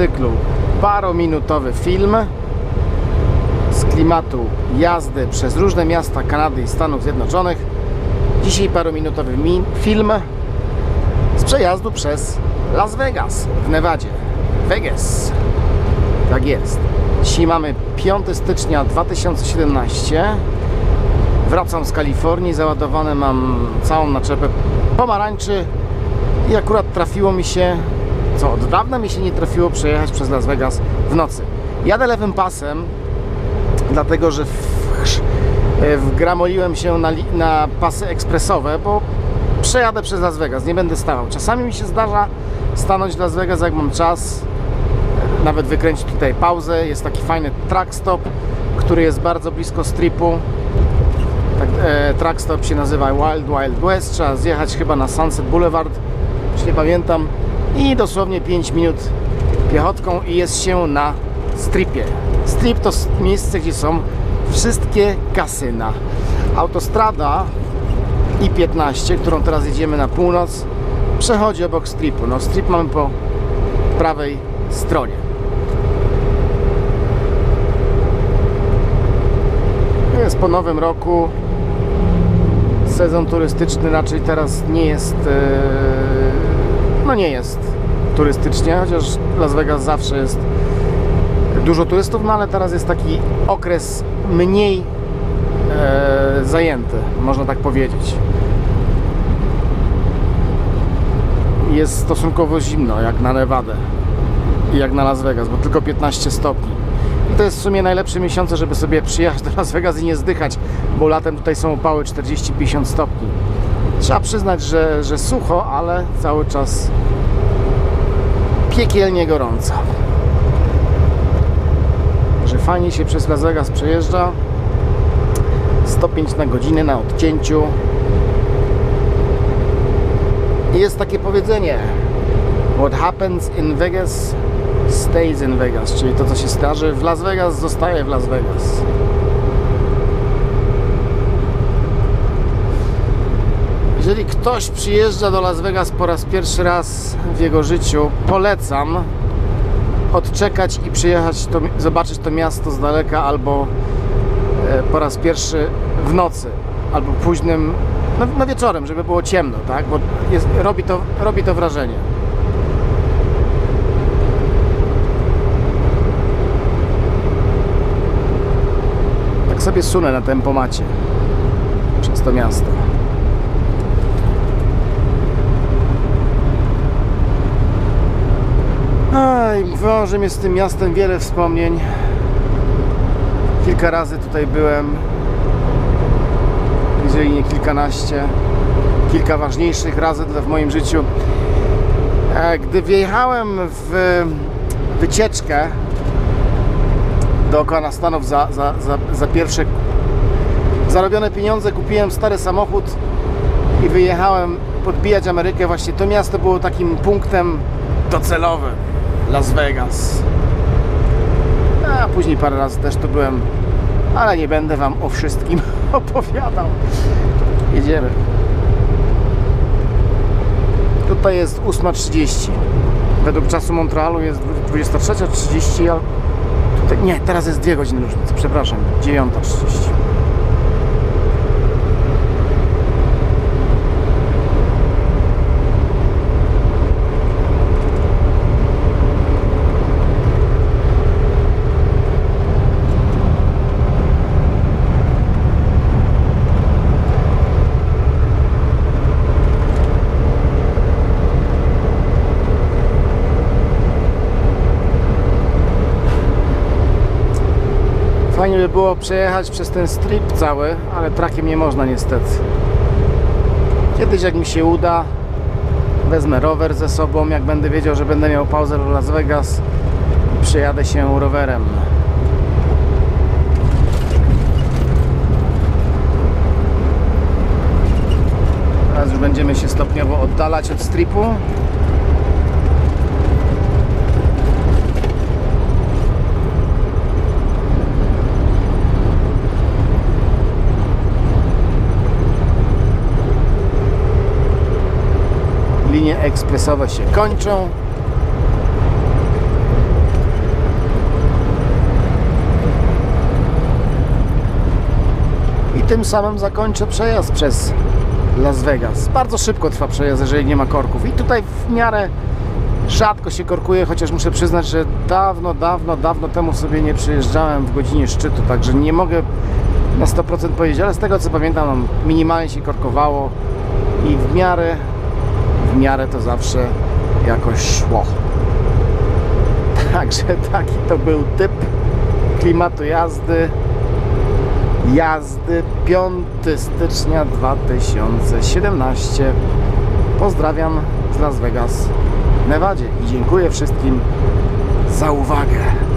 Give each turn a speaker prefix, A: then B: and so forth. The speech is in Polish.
A: cyklu parominutowy film z klimatu jazdy przez różne miasta Kanady i Stanów Zjednoczonych. Dzisiaj parominutowy mi- film z przejazdu przez Las Vegas w Nevadzie. Vegas. Tak jest. Dzisiaj mamy 5 stycznia 2017. Wracam z Kalifornii, załadowane mam całą naczepę pomarańczy i akurat trafiło mi się, co od dawna mi się nie trafiło przejechać przez Las Vegas w nocy. Jadę lewym pasem, dlatego że e, wgramoliłem się na, na pasy ekspresowe, bo przejadę przez Las Vegas, nie będę stawał. Czasami mi się zdarza stanąć w Las Vegas, jak mam czas, e, nawet wykręcić tutaj pauzę. Jest taki fajny track stop, który jest bardzo blisko stripu. Tak, e, track stop się nazywa Wild Wild West. Trzeba zjechać chyba na Sunset Boulevard, już nie pamiętam. I dosłownie 5 minut piechotką i jest się na stripie. Strip to miejsce, gdzie są wszystkie kasyna. Autostrada I-15, którą teraz jedziemy na północ, przechodzi obok stripu. No strip mamy po prawej stronie. Jest po nowym roku. Sezon turystyczny raczej teraz nie jest. e, No nie jest turystycznie, chociaż Las Vegas zawsze jest dużo turystów, no ale teraz jest taki okres mniej e, zajęty, można tak powiedzieć. Jest stosunkowo zimno, jak na Nevadę i jak na Las Vegas, bo tylko 15 stopni. I to jest w sumie najlepsze miesiące, żeby sobie przyjechać do Las Vegas i nie zdychać, bo latem tutaj są upały 40-50 stopni. Trzeba przyznać, że, że sucho, ale cały czas piekielnie gorąco. Że fajnie się przez Las Vegas przejeżdża. 105 na godzinę na odcięciu. I jest takie powiedzenie: What happens in Vegas stays in Vegas, czyli to, co się zdarzy w Las Vegas, zostaje w Las Vegas. Jeżeli ktoś przyjeżdża do Las Vegas po raz pierwszy raz w jego życiu, polecam odczekać i przyjechać, to, zobaczyć to miasto z daleka albo e, po raz pierwszy w nocy, albo późnym, no, no wieczorem, żeby było ciemno, tak? Bo jest, robi, to, robi to wrażenie. Tak sobie sunę na tempomacie przez to miasto. Wiąże mnie z tym miastem wiele wspomnień. Kilka razy tutaj byłem, jeżeli nie kilkanaście. Kilka ważniejszych razy w moim życiu. E, Gdy wjechałem w wycieczkę dookoła Stanów za, za, za, za pierwsze zarobione pieniądze, kupiłem stary samochód i wyjechałem podbijać Amerykę. Właśnie to miasto było takim punktem docelowym. Las Vegas. A później parę razy też tu byłem, ale nie będę Wam o wszystkim opowiadał. Jedziemy. Tutaj jest 8.30. Według czasu Montrealu jest 23.30. a Tutaj, nie, teraz jest 2 godziny różnicy, przepraszam. 9.30. Fajnie by było przejechać przez ten strip cały, ale trakiem nie można niestety. Kiedyś jak mi się uda, wezmę rower ze sobą, jak będę wiedział, że będę miał pauzę w Las Vegas, przejadę się rowerem. Teraz już będziemy się stopniowo oddalać od stripu. linie ekspresowe się kończą. I tym samym zakończę przejazd przez Las Vegas. Bardzo szybko trwa przejazd, jeżeli nie ma korków. I tutaj w miarę rzadko się korkuje, chociaż muszę przyznać, że dawno, dawno, dawno temu sobie nie przyjeżdżałem w godzinie szczytu, także nie mogę na 100% powiedzieć, ale z tego co pamiętam minimalnie się korkowało i w miarę w miarę to zawsze jakoś szło. Także taki to był typ klimatu jazdy. Jazdy 5 stycznia 2017. Pozdrawiam z Las Vegas Nevadzie i dziękuję wszystkim za uwagę.